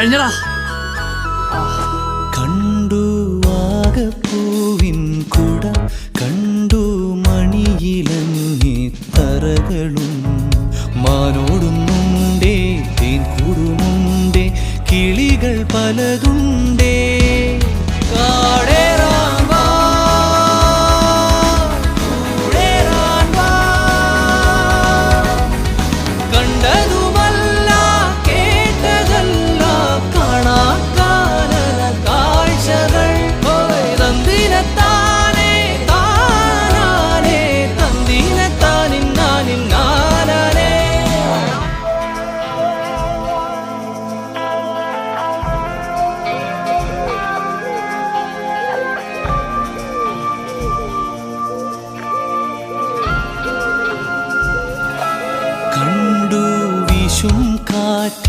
കഴിഞ്ഞടാ. കണ്ടു ആകപ്പൂവിൻ കുട കണ്ടു മണിയിലങ്ങി തറകളും. മാനോടുന്നുണ്ടേ തേൻ കൂടുമുണ്ടേ കിളികൾ പലതുണ്ടേ. കാടേറാൻ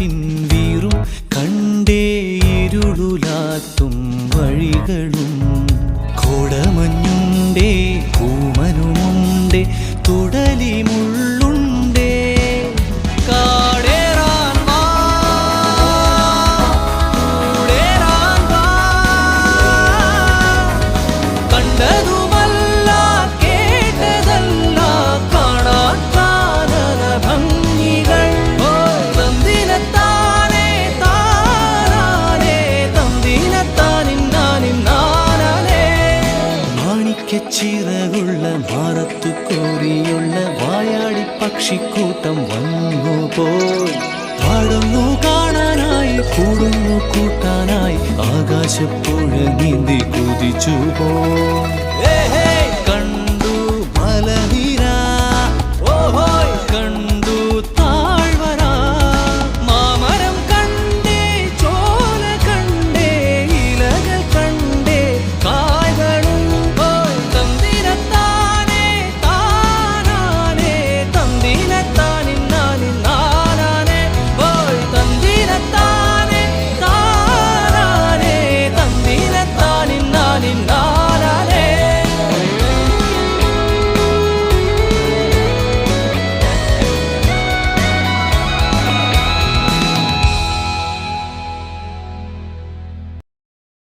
കാറ്റിൻ കണ്ടേ ഇരുളുലാത്തും വഴികളും. മാണിക്കച്ചിറകുള്ള മാറത്തു കോറിയുള്ള വായാടി പക്ഷിക്കൂട്ടം വന്നു പോയി. പാടുന്നു കാണാനായി കൂടുന്നു കൂട്ടാനായി ആകാശപ്പുഴ നീന്തി കുതിച്ചു പോ